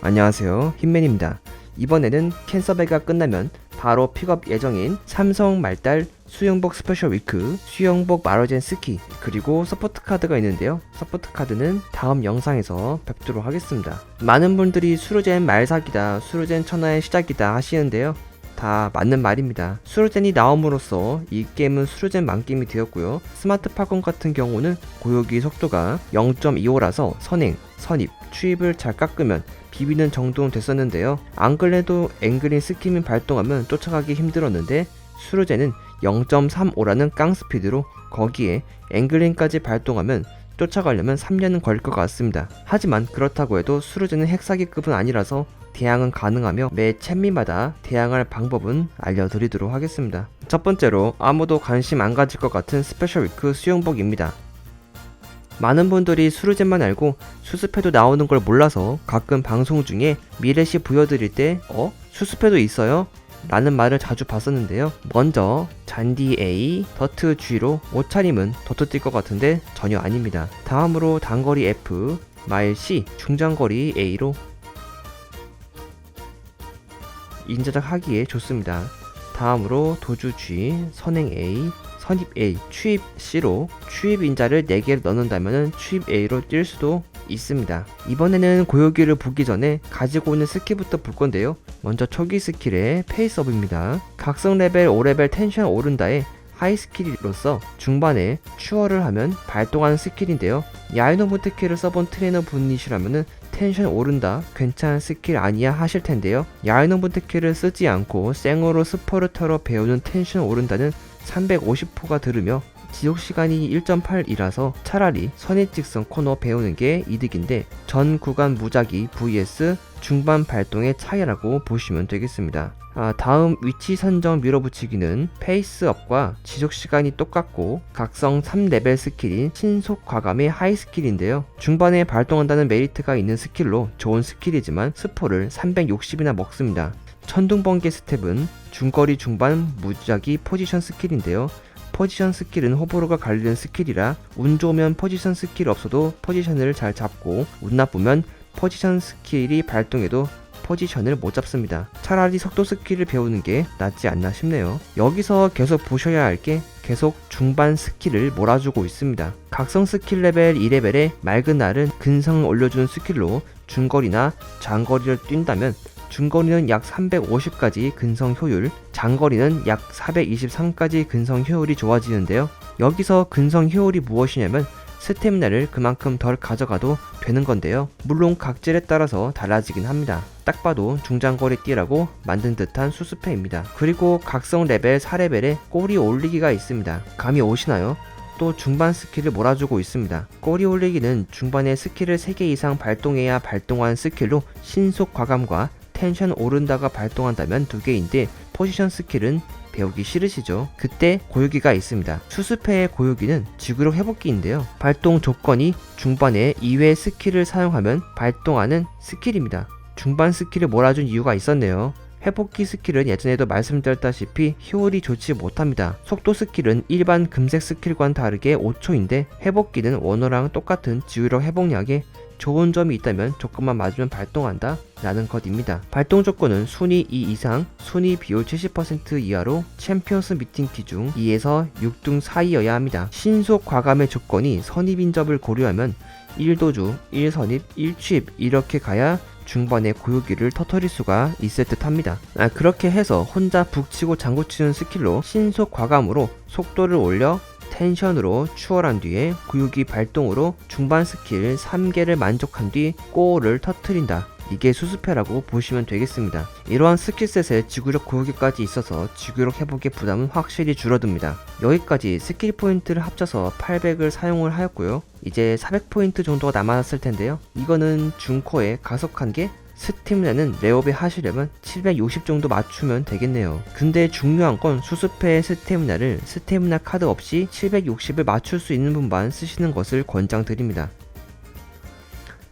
안녕하세요. 힘맨입니다. 이번에는 캔서배가 끝나면 바로 픽업 예정인 삼성 말달 수영복 스페셜 위크 수영복 마러젠 스키 그리고 서포트 카드가 있는데요. 서포트 카드는 다음 영상에서 뵙도록 하겠습니다. 많은 분들이 수루젠 말사기다 수루젠 천하의 시작이다 하시는데요 다 맞는 말입니다. 수로젠이 나옴으로써 이 게임은 수로젠 만게임이 되었고요. 스마트 파건 같은 경우는 고요기 속도가 0.25라서 선행, 선입, 추입을 잘 깎으면 비비는 정도는 됐었는데요. 안 그래도 앵그린 스키밍 발동하면 쫓아가기 힘들었는데 수로젠은 0.35라는 깡 스피드로 거기에 앵글린까지 발동하면 쫓아가려면 3년은 걸릴 것 같습니다. 하지만 그렇다고 해도 수로젠은 핵사기급은 아니라서 대항은 가능하며 매 챔미마다 대항할 방법은 알려드리도록 하겠습니다. 첫 번째로 아무도 관심 안 가질 것 같은 스페셜 위크 수영복입니다. 많은 분들이 수루젠만 알고 수습해도 나오는 걸 몰라서 가끔 방송 중에 미래시 보여드릴 때 어? 수습해도 있어요? 라는 말을 자주 봤었는데요. 먼저 잔디 A, 더트 G로 옷차림은 더트 뛸 것 같은데 전혀 아닙니다. 다음으로 단거리 F, 마일 C, 중장거리 A로 인자작 하기에 좋습니다. 다음으로 도주 G, 선행 A, 선입 A, 추입 C로 추입 인자를 4개를 넣는다면 추입 A로 뛸 수도 있습니다. 이번에는 고요기를 보기 전에 가지고 있는 스킬부터 볼 건데요. 먼저 초기 스킬의 페이스업입니다. 각성 레벨 5레벨 텐션 오른다에 하이 스킬로서 중반에 추월을 하면 발동하는 스킬인데요. 야이노브 테키를 써본 트레이너 분이시라면은 텐션 오른다 괜찮은 스킬 아니야 하실 텐데요. 야이노브 테키를 쓰지 않고 생으로 스포르터로 배우는 텐션 오른다는 350호가 들으며 지속 시간이 1.8이라서 차라리 선입직선 코너 배우는 게 이득인데 전 구간 무작위 vs 중반 발동의 차이라고 보시면 되겠습니다. 아, 다음 위치 선정 밀어붙이기는 페이스업과 지속 시간이 똑같고 각성 3레벨 스킬인 신속 과감의 하이 스킬인데요. 중반에 발동한다는 메리트가 있는 스킬로 좋은 스킬이지만 스포를 360이나 먹습니다. 천둥번개 스텝은 중거리 중반 무작위 포지션 스킬인데요. 포지션 스킬은 호불호가 갈리는 스킬이라 운 좋으면 포지션 스킬 없어도 포지션을 잘 잡고 운 나쁘면 포지션 스킬이 발동해도 포지션을 못 잡습니다. 차라리 속도 스킬을 배우는 게 낫지 않나 싶네요. 여기서 계속 보셔야 할 게 계속 중반 스킬을 몰아주고 있습니다. 각성 스킬 레벨 2레벨에 맑은 날은 근성을 올려주는 스킬로 중거리나 장거리를 뛴다면 중거리는 약 350까지 근성 효율, 장거리는 약 423까지 근성 효율이 좋아지는데요. 여기서 근성 효율이 무엇이냐면 스태미나를 그만큼 덜 가져가도 되는 건데요. 물론 각질에 따라서 달라지긴 합니다. 딱 봐도 중장거리 띠라고 만든 듯한 수습회입니다. 그리고 각성 레벨 4레벨에 꼬리 올리기가 있습니다. 감이 오시나요? 또 중반 스킬을 몰아주고 있습니다. 꼬리 올리기는 중반에 스킬을 3개 이상 발동해야 발동한 스킬로 신속 과감과 텐션 오른다가 발동한다면 두 개인데 포지션 스킬은 배우기 싫으시죠? 그때 고유기가 있습니다. 수습회의 고유기는 지구력 회복기인데요. 발동 조건이 중반에 2회 스킬을 사용하면 발동하는 스킬입니다. 중반 스킬을 몰아준 이유가 있었네요. 회복기 스킬은 예전에도 말씀드렸다시피 효율이 좋지 못합니다. 속도 스킬은 일반 금색 스킬과는 다르게 5초인데 회복기는 원어랑 똑같은 지휘력 회복약에 좋은 점이 있다면 조건만 맞으면 발동한다 라는 것입니다. 발동 조건은 순위 2 이상, 순위 비율 70% 이하로 챔피언스 미팅 기중 2에서 6등 사이여야 합니다. 신속 과감의 조건이 선입 인접을 고려하면 1도주, 1선입, 1취입 이렇게 가야 중반에 고유기를 터트릴 수가 있을 듯 합니다. 아, 그렇게 해서 혼자 북치고 장구치는 스킬로 신속 과감으로 속도를 올려 텐션으로 추월한 뒤에 구육이 발동으로 중반 스킬 3개를 만족한 뒤 꼬를 터트린다. 이게 수습회라고 보시면 되겠습니다. 이러한 스킬셋에 지구력 고유기까지 있어서 지구력 회복의 부담은 확실히 줄어듭니다. 여기까지 스킬 포인트를 합쳐서 800을 사용을 하였고요. 이제 400포인트 정도가 남았을 텐데요. 이거는 중코에 가속한 게 스팀라는 레업에 하시려면 760 정도 맞추면 되겠네요. 근데 중요한 건 수습회의 스태미나를 스태미나 카드 없이 760을 맞출 수 있는 분만 쓰시는 것을 권장드립니다.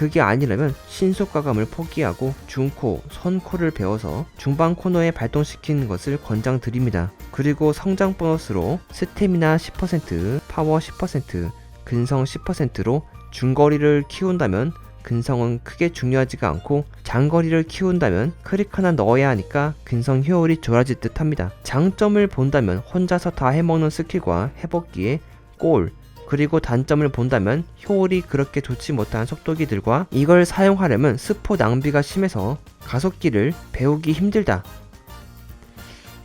그게 아니라면 신속 과감을 포기하고 중코, 선코를 배워서 중반 코너에 발동시키는 것을 권장드립니다. 그리고 성장 보너스로 스태미나 10%, 파워 10%, 근성 10%로 중거리를 키운다면 근성은 크게 중요하지가 않고 장거리를 키운다면 크릭 하나 넣어야 하니까 근성 효율이 좋아질 듯 합니다. 장점을 본다면 혼자서 다 해먹는 스킬과 회복기에 골, 그리고 단점을 본다면 효율이 그렇게 좋지 못한 속도기들과 이걸 사용하려면 스포 낭비가 심해서 가속기를 배우기 힘들다.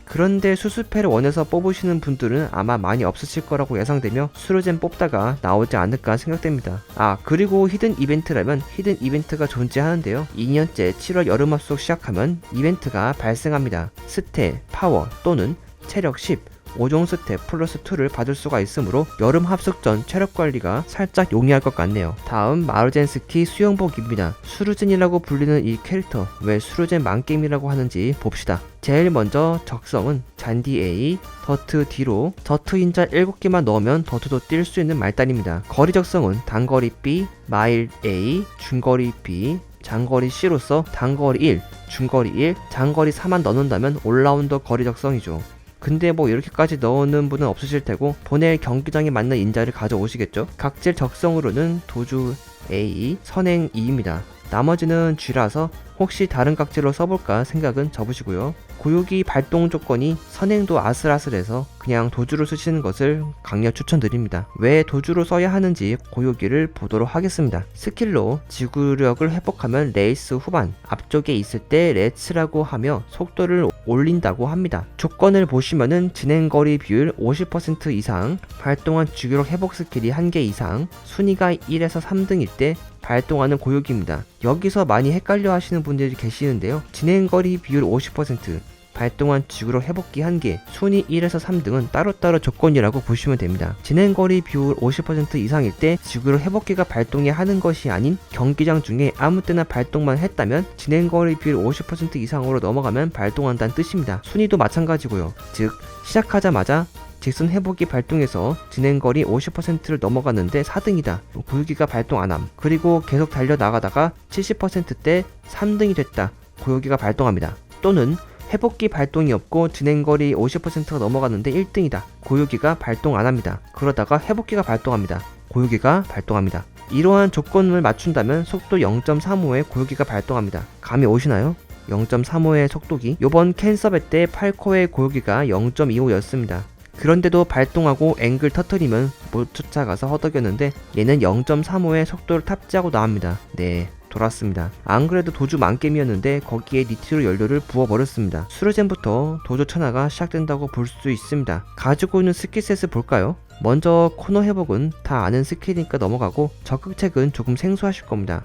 그런데 수수패를 원해서 뽑으시는 분들은 아마 많이 없으실 거라고 예상되며 수로젠 뽑다가 나오지 않을까 생각됩니다. 아 그리고 히든 이벤트라면 히든 이벤트가 존재하는데요. 2년째 7월 여름 합숙 시작하면 이벤트가 발생합니다. 스태, 파워 또는 체력 10, 5종 스텝 플러스 2를 받을 수가 있으므로 여름 합숙 전 체력 관리가 살짝 용이할 것 같네요. 다음 마르젠스키 수영복입니다. 수루젠이라고 불리는 이 캐릭터 왜 수루젠 만게임이라고 하는지 봅시다. 제일 먼저 적성은 잔디 A, 더트 D로 더트 인자 7개만 넣으면 더트도 뛸 수 있는 말단입니다. 거리 적성은 단거리 B, 마일 A, 중거리 B, 장거리 C로서 단거리 1, 중거리 1, 장거리 4만 넣는다면 올라운더 거리 적성이죠. 근데 뭐 이렇게까지 넣는 분은 없으실 테고 보낼 경기장에 맞는 인자를 가져오시겠죠. 각질 적성으로는 도주 A, 선행 2입니다. 나머지는 G라서 혹시 다른 각질로 써볼까 생각은 접으시고요. 고유기 발동 조건이 선행도 아슬아슬해서 그냥 도주로 쓰시는 것을 강력 추천드립니다. 왜 도주로 써야 하는지 고유기를 보도록 하겠습니다. 스킬로 지구력을 회복하면 레이스 후반 앞쪽에 있을 때 레츠라고 하며 속도를 올린다고 합니다. 조건을 보시면은 진행거리 비율 50% 이상, 발동한 지구력 회복 스킬이 1개 이상, 순위가 1에서 3등일 때 발동하는 고유기입니다. 여기서 많이 헷갈려 하시는 분들이 계시는데요. 진행거리 비율 50%, 발동한 지구력 회복기 1개, 순위 1에서 3등은 따로따로 조건이라고 보시면 됩니다. 진행거리 비율 50% 이상일 때 지구력 회복기가 발동이 하는 것이 아닌 경기장 중에 아무 때나 발동만 했다면 진행거리 비율 50% 이상으로 넘어가면 발동한다는 뜻입니다. 순위도 마찬가지고요. 즉, 시작하자마자 직선 회복이 발동해서 진행거리 50%를 넘어갔는데 4등이다. 고유기가 발동 안함. 그리고 계속 달려나가다가 70%대 3등이 됐다. 고유기가 발동합니다. 또는 회복기 발동이 없고 진행거리 50%가 넘어갔는데 1등이다. 고유기가 발동 안 합니다. 그러다가 회복기가 발동합니다. 고유기가 발동합니다. 이러한 조건을 맞춘다면 속도 0.35의 고유기가 발동합니다. 감이 오시나요? 0.35의 속도기. 요번 캔서베 때 8코의 고유기가 0.25였습니다. 그런데도 발동하고 앵글 터트리면 못 쫓아가서 허덕였는데 얘는 0.35의 속도를 탑재하고 나옵니다. 네. 돌았습니다. 안 그래도 도주 만겜이었는데 거기에 니트로 연료를 부어버렸습니다. 수로젠부터 도주 천하가 시작된다고 볼 수 있습니다. 가지고 있는 스킬셋을 볼까요? 먼저 코너 회복은 다 아는 스킬이니까 넘어가고 적극책은 조금 생소하실 겁니다.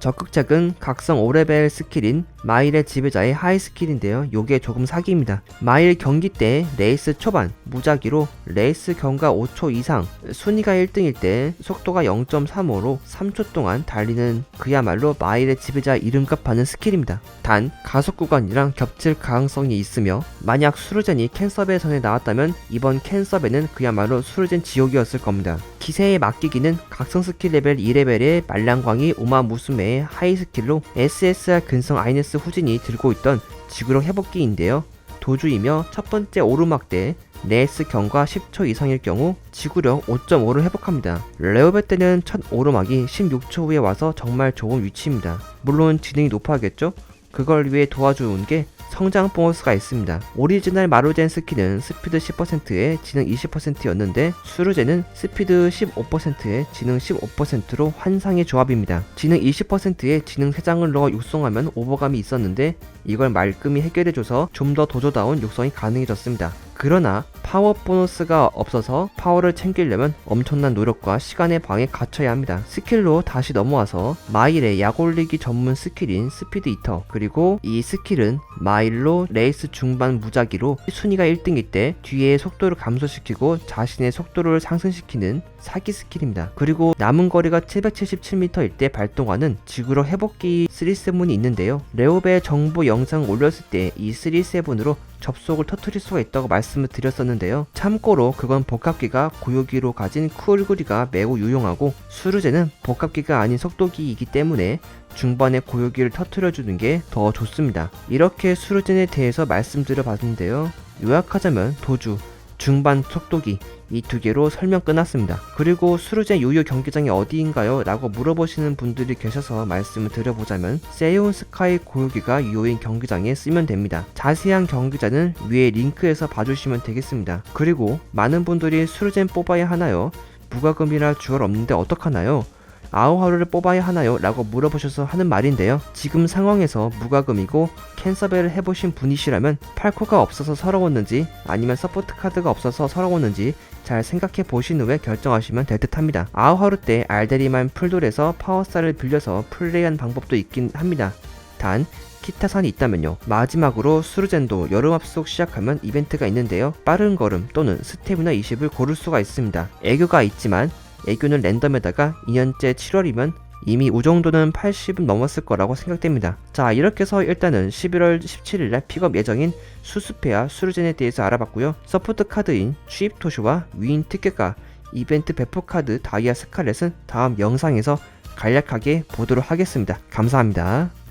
적극책은 각성 5레벨 스킬인 마일의 지배자의 하이 스킬인데요. 요게 조금 사기입니다. 마일 경기 때 레이스 초반 무작위로 레이스 경과 5초 이상 순위가 1등일 때 속도가 0.35로 3초 동안 달리는 그야말로 마일의 지배자 이름값 하는 스킬입니다. 단 가속 구간이랑 겹칠 가능성이 있으며 만약 수르젠이 캔서베 선에 나왔다면 이번 캔서베는 그야말로 수르젠 지옥이었을 겁니다. 기세에 맡기기는 각성 스킬 레벨 2레벨의 말랑광이 우마 무스메의 하이 스킬로 SSR 근성 아이네스 후진이 들고 있던 지구력 회복기인데요. 도주이며 첫 번째 오르막 때 레이스 경과 10초 이상일 경우 지구력 5.5를 회복합니다. 레오베 때는 첫 오르막이 16초 후에 와서 정말 좋은 위치입니다. 물론 진행이 높아야겠죠? 그걸 위해 도와주는 게 성장 보너스가 있습니다. 오리지널 마루젠 스키는 스피드 10%에 지능 20%였는데 수루젠은 스피드 15%에 지능 15%로 환상의 조합입니다. 지능 20%에 지능 3장을 넣어 육성하면 오버감이 있었는데 이걸 말끔히 해결해줘서 좀 더 도조다운 육성이 가능해졌습니다. 그러나 파워 보너스가 없어서 파워를 챙기려면 엄청난 노력과 시간의 방에 갇혀야 합니다. 스킬로 다시 넘어와서 마일의 약 올리기 전문 스킬인 스피드 이터 그리고 이 스킬은 마일로 레이스 중반 무작위로 순위가 1등일 때 뒤에 속도를 감소시키고 자신의 속도를 상승시키는 사기 스킬입니다. 그리고 남은 거리가 777m일 때 발동하는 지구로 회복기 37이 있는데요. 레오베 정보 영상 올렸을 때 이 37으로 접속을 터트릴 수가 있다고 말씀을 드렸었는데요. 참고로 그건 복합기가 고유기로 가진 쿨구리가 매우 유용하고 수르제는 복합기가 아닌 속도기이기 때문에 중반에 고유기를 터트려주는 게 더 좋습니다. 이렇게 수르젠에 대해서 말씀드려 봤는데요. 요약하자면 도주, 중반 속도기 이 두 개로 설명 끝났습니다. 그리고 수루제 유효 경기장이 어디인가요? 라고 물어보시는 분들이 계셔서 말씀을 드려보자면 세이온 스카이 고유기가 유효인 경기장에 쓰면 됩니다. 자세한 경기장은 위에 링크에서 봐주시면 되겠습니다. 그리고 많은 분들이 수루젠 뽑아야 하나요? 무과금이라 주얼 없는데 어떡하나요? 아우하루를 뽑아야 하나요? 라고 물어보셔서 하는 말인데요. 지금 상황에서 무과금이고 캔서벨을 해보신 분이시라면 팔코가 없어서 서러웠는지 아니면 서포트 카드가 없어서 서러웠는지 잘 생각해 보신 후에 결정하시면 될 듯 합니다. 아우하루 때 알데리만 풀돌에서 파워스타를 빌려서 플레이한 방법도 있긴 합니다. 단 키타산이 있다면요. 마지막으로 수르젠도 여름 합숙 시작하면 이벤트가 있는데요. 빠른 걸음 또는 스태미나 20을 고를 수가 있습니다. 애교가 있지만 애교는 랜덤에다가 2년째 7월이면 이미 우정도는 80은 넘었을 거라고 생각됩니다. 자 이렇게 해서 일단은 11월 17일날 픽업 예정인 수수페와 수르젠에 대해서 알아봤고요. 서포트 카드인 취입 토슈와 위인 특허가 이벤트 배포 카드 다이아 스칼렛은 다음 영상에서 간략하게 보도록 하겠습니다. 감사합니다.